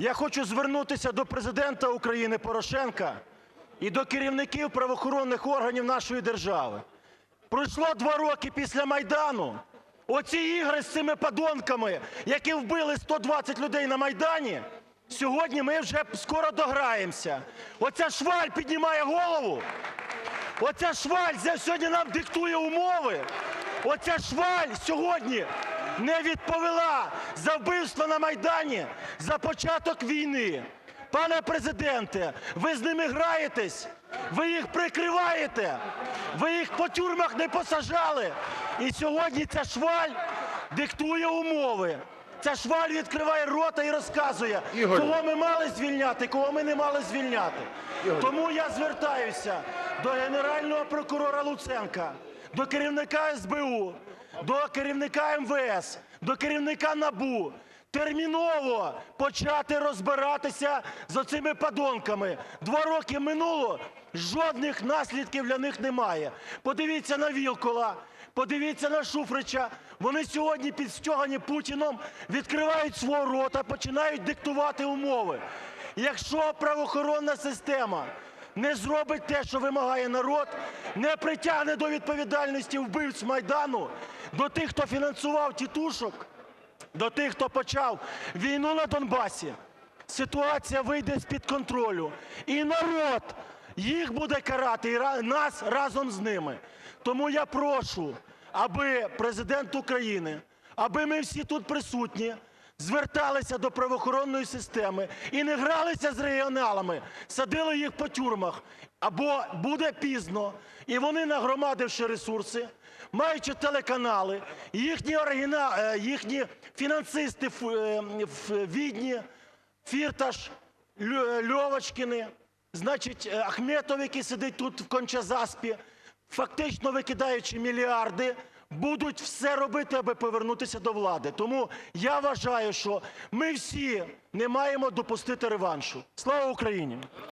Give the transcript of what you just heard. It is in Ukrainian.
Я хочу звернутися до Президента України Порошенка і до керівників правоохоронних органів нашої держави. Пройшло два роки після Майдану. Оці ігри з цими подонками, які вбили 120 людей на Майдані, сьогодні ми вже скоро дограємося. Оця шваль піднімає голову. Оця шваль сьогодні нам диктує умови. Оця шваль сьогодні не відповіла за вбивство на Майдані, за початок війни. Пане Президенте, ви з ними граєтесь, ви їх прикриваєте, ви їх по тюрмах не посажали. І сьогодні ця шваль диктує умови. Ця шваль відкриває рота і розказує, Ігор. кого ми мали звільняти, кого ми не мали звільняти. Тому я звертаюся до Генерального прокурора Луценка, до керівника СБУ, до керівника МВС, до керівника НАБУ. Терміново почати розбиратися з оцими подонками. Два роки минуло, жодних наслідків для них немає. Подивіться на Вілкула, подивіться на Шуфрича. Вони сьогодні підстьогані Путіном відкривають свого рота, починають диктувати умови. Якщо правоохоронна система не зробить те, що вимагає народ, не притягне до відповідальності вбивць Майдану, до тих, хто фінансував тітушок, до тих, хто почав війну на Донбасі, ситуація вийде з-під контролю. І народ їх буде карати, і нас разом з ними. Тому я прошу, аби Президент України, аби ми всі тут присутні зверталися до правоохоронної системи і не гралися з регіоналами, садили їх по тюрмах. Або буде пізно, і вони, нагромадивши ресурси, маючи телеканали, їхні, е, фінансисти в, е, Відні, Фірташ, Льо- Льовочкіни, значить, е, Ахметов, який сидить тут в Кончазаспі, фактично викидаючи мільярди, будуть все робити, аби повернутися до влади. Тому я вважаю, що ми всі не маємо допустити реваншу. Слава Україні!